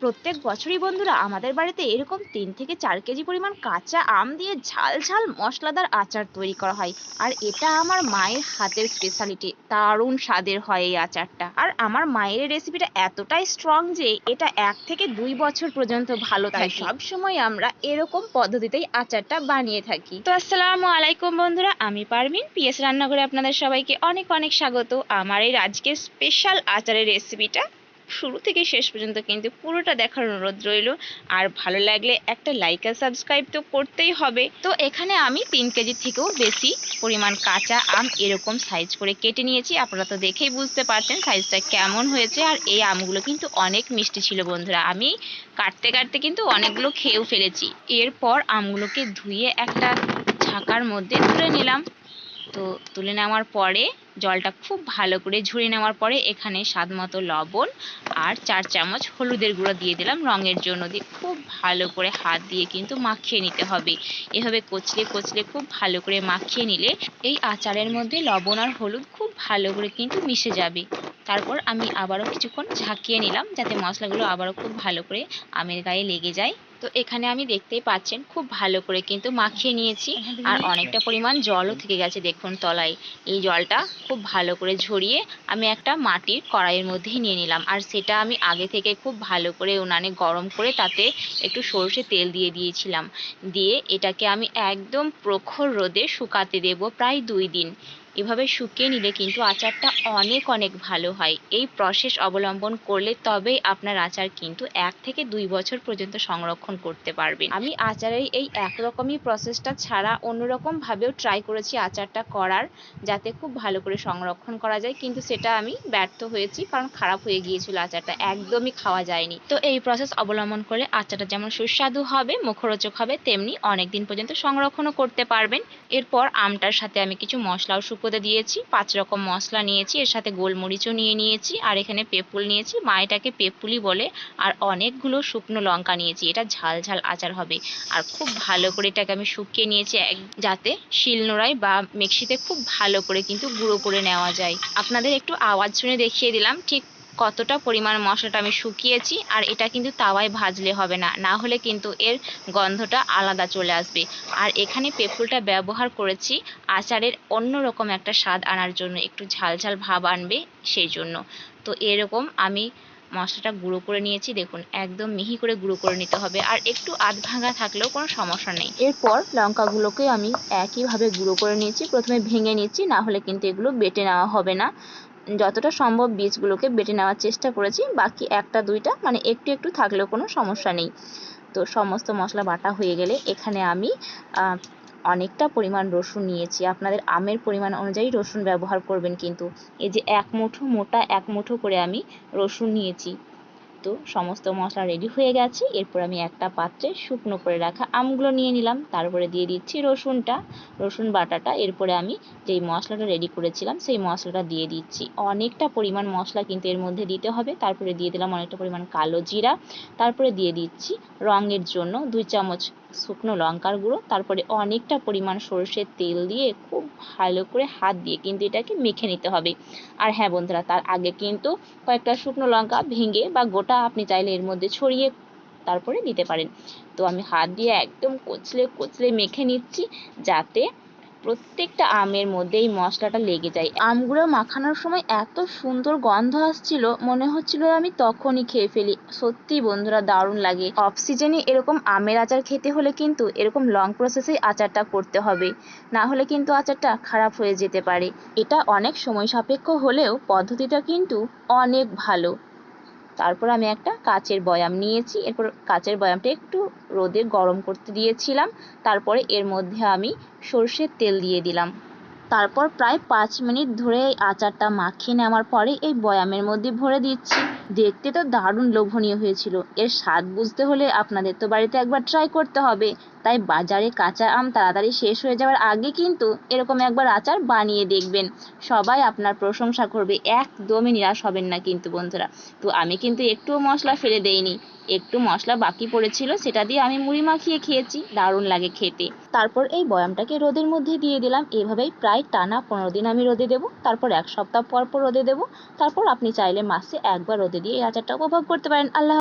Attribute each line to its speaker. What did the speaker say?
Speaker 1: প্রত্যেক বছরই বন্ধুরা আমাদের বাড়িতে এরকম তিন থেকে চার কেজি পরিমাণ কাঁচা আম দিয়ে ঝাল ঝাল মশলাদার আচার তৈরি করা হয়। আর এটা আমার মায়ের হাতের স্পেশালিটি দারুণ স্বাদের হয় এই আচারটা। আর আমার মায়ের রেসিপিটা এতটাই স্ট্রং যে এটা এক থেকে দুই বছর পর্যন্ত ভালো থাকে। সব সময় আমরা এরকম পদ্ধতিতেই আচারটা বানিয়ে থাকি। তো আসসালামু আলাইকুম বন্ধুরা আমি পারমিন পিএস রান্নাঘরে আপনাদের সবাইকে অনেক অনেক স্বাগত। আমার এই আজকের স্পেশাল আচারের রেসিপিটা শুরু থেকে শেষ পর্যন্ত কিন্তু পুরোটা দেখার অনুরোধ রইল। আর ভালো লাগলে একটা লাইক আর সাবস্ক্রাইব তো করতেই হবে। তো এখানে আমি তিন কেজি থেকেও বেশি পরিমাণ কাঁচা আম এরকম সাইজ করে কেটে নিয়েছি। আপনারা তো দেখেই বুঝতে পারছেন সাইজটা কেমন হয়েছে। আর এই আমগুলো কিন্তু অনেক মিষ্টি ছিল বন্ধুরা। আমি কাটতে কাটতে কিন্তু অনেকগুলো খেয়েও ফেলেছি। এরপর আমগুলোকে ধুয়ে একটা ঝাঁকার মধ্যে তুলে নিলাম। তো তুলে নেওয়ার পরে জলটা খুব ভালো করে ঝরিয়ে নেওয়ার পরে এখানে স্বাদ মতো লবণ আর চার চামচ হলুদের গুঁড়ো দিয়ে দিলাম। রঙের জন্য দিয়ে খুব ভালো করে হাত দিয়ে কিন্তু মাখিয়ে নিতে হবে। এভাবে কচলে কচলে খুব ভালো করে মাখিয়ে নিলে এই আচারের মধ্যে লবণ আর হলুদ খুব ভালো করে কিন্তু মিশে যাবে। তারপর আমি আবারও কিছুক্ষণ ঝাঁকিয়ে নিলাম যাতে মশলাগুলো আবারও খুব ভালো করে আমের গায়ে লেগে যায়। তো এখানে আমি দেখতেই পাচ্ছেন খুব ভালো করে কিন্তু মাখিয়ে নিয়েছি আর অনেকটা পরিমাণ জলও থেকে গেছে দেখুন তলায়। এই জলটা খুব ভালো করে ঝরিয়ে আমি একটা মাটির কড়াইয়ের মধ্যেই নিয়ে নিলাম আর সেটা আমি আগে থেকে খুব ভালো করে উনানে গরম করে তাতে একটু সর্ষে তেল দিয়ে দিয়েছিলাম। দিয়ে এটাকে আমি একদম প্রখর রোদে শুকাতে দেব প্রায় দুই দিন। এভাবে শুকিয়ে নিলে কিন্তু আচারটা অনেক অনেক ভালো হয়। এই প্রসেস অবলম্বন করলে তবেই আপনার আচার কিন্তু এক থেকে দুই বছর পর্যন্ত সংরক্ষণ করতে পারবেন। আমি আচারের এই একরকমই প্রসেসটা ছাড়া অন্যরকম ভাবেও ট্রাই করেছি আচারটা করার, যাতে খুব ভালো করে সংরক্ষণ করা যায়। কিন্তু সেটা আমি ব্যর্থ হয়েছি, কারণ খারাপ হয়ে গিয়েছিল আচারটা, একদমই খাওয়া যায়নি। তো এই প্রসেস অবলম্বন করলে আচারটা যেমন সুস্বাদু হবে, মুখরোচক হবে, তেমনি অনেক দিন পর্যন্ত সংরক্ষণও করতে পারবেন। এরপর আমটার সাথে আমি কিছু মশলাও শুকোতে দিয়েছি, পাঁচ রকম মশলা নিয়েছি, এর সাথে গোলমরিচও নিয়ে নিয়েছি, আর এখানে পেপুল নিয়েছি। মা এটাকে পেপুলি বলে, আর অনেকগুলো শুকনো লঙ্কা নিয়েছি, এটা ঝাল ঝাল আচার হবে। আর খুব ভালো করে এটাকে আমি শুকিয়ে নিয়েছি এক, যাতে শিলনোড়ায় বা মিক্সিতে খুব ভালো করে কিন্তু গুঁড়ো করে নেওয়া যায়। আপনাদের একটু আওয়াজ শুনে দেখিয়ে দিলাম, ঠিক কতটা পরিমাণ মশলাটা আমি শুকিয়েছি, আর এটা কিন্তু তাওয়ায় ভাজলে হবে না। না হলে কিন্তু এর গন্ধটা আলাদা চলে আসবে। আর এখানে পেপুলটা ব্যবহার করেছি, আচারের অন্যরকম একটা স্বাদ আনার জন্য। একটু ঝাল ঝাল ভাব আনবে সেই জন্য। তো এরকম আমি মশলাটা গুঁড়ো করে নিয়েছি। দেখুন, একদম মিহি করে গুঁড়ো করে নিতে হবে। আর একটু আধ ভাঙা থাকলেও কোনো সমস্যা নেই। এরপর লঙ্কাগুলোকে আমি একইভাবে গুঁড়ো করে নিয়েছি। প্রথমে ভেঙে নিচ্ছি, না হলে কিন্তু এগুলো বেটে নেওয়া হবে না। যতটা সম্ভব বীজগুলোকে বেটে নেওয়ার চেষ্টা করেছি, বাকি একটা, দুইটা মানে একটু একটু থাকলেও কোনো সমস্যা নেই। তো সমস্ত মশলা বাটা হয়ে গেলে এখানে আমি অনেকটা পরিমাণ রসুন নিয়েছি। আপনাদের আমের পরিমাণ অনুযায়ী রসুন ব্যবহার করবেন কিন্তু। এই যে এক মুঠো, মোটা এক মুঠো করে আমি রসুন নিয়েছি। তো সমস্ত মশলা রেডি হয়ে গেছে, এরপর আমি একটা পাত্রে শুকনো করে রাখা আমগুলো নিয়ে নিলাম। তারপরে দিয়ে দিচ্ছি রসুনটা, রসুন বাটাটা। এরপরে আমি যেই মশলাটা রেডি করেছিলাম, সেই মশলাটা দিয়ে দিচ্ছি। অনেকটা পরিমাণ মশলা কিন্তু এর মধ্যে দিতে হবে। তারপরে দিয়ে দিলাম অনেকটা পরিমাণ কালো জিরা। তারপরে দিয়ে দিচ্ছি রঙের জন্য দুই চামচ শুকনো লঙ্কার গুঁড়ো, তারপরে অনেকটা পরিমাণ সরষের তেল দিয়ে খুব ভালো করে হাত দিয়ে কিন্তু এটাকে মেখে নিতে হবে। আর হ্যাঁ বন্ধুরা, তার আগে কিন্তু কয়েকটা শুকনো লঙ্কা ভেঙে বা গোটা আপনি চাইলে এর মধ্যে ছড়িয়ে তারপরে দিতে পারেন। তো আমি হাত দিয়ে একদম কচলে কচলে মেখে নিচ্ছি যাতে প্রত্যেকটা আমের মধ্যে এই মশলাটা লেগে যায়। আমগুলো মাখানোর সময় এত সুন্দর গন্ধ আসছিল, মনে হচ্ছিল আমি তখনই খেয়ে ফেলি। সত্যি বন্ধুরা, দারুণ লাগে। অফ সিজনে এরকম আমের আচার খেতে হলে কিন্তু এরকম লং প্রসেসেই আচারটা করতে হবে। না হলে কিন্তু আচারটা খারাপ হয়ে যেতে পারে। এটা অনেক সময় সাপেক্ষ হলেও পদ্ধতিটা কিন্তু অনেক ভালো। তারপর আমি একটা কাচের বয়াম নিয়েছি। এরপর কাচের বয়ামটা একটু রোদে গরম করতে দিয়েছিলাম। তারপরে এর মধ্যে আমি সর্ষের তেল দিয়ে দিলাম। তারপর প্রায় পাঁচ মিনিট ধরে আচারটা মাখিয়ে নেওয়ার পরে এই বয়ামের মধ্যে ভরে দিচ্ছি। দেখতে তো দারুণ লোভনীয় হয়েছিল। এর স্বাদ বুঝতে হলে আপনাদের তো বাড়িতে একবার ট্রাই করতে হবে। তাই বাজারে কাঁচা আম তাড়াতাড়ি শেষ হয়ে যাওয়ার আগে কিন্তু এরকম একবার আচার বানিয়ে দেখবেন। সবাই আপনার প্রশংসা করবে, একদমই নিরাশ হবেন না কিন্তু বন্ধুরা। তো আমি কিন্তু একটুও মশলা ফেলে দেইনি। একটু মশলা বাকি পড়েছিল, সেটা দিয়ে আমি মুড়ি মাখিয়ে খেয়েছি, দারুণ লাগে খেতে। তারপর এই বয়ামটাকে রোদের মধ্যে দিয়ে দিলাম। এভাবেই প্রায় টানা পনেরো দিন আমি রোদে দেবো। তারপর এক সপ্তাহ পর পর রোদে দেবো। তারপর আপনি চাইলে মাসে একবার রোদে দিয়ে এই আচারটা উপভোগ করতে পারেন। আল্লাহ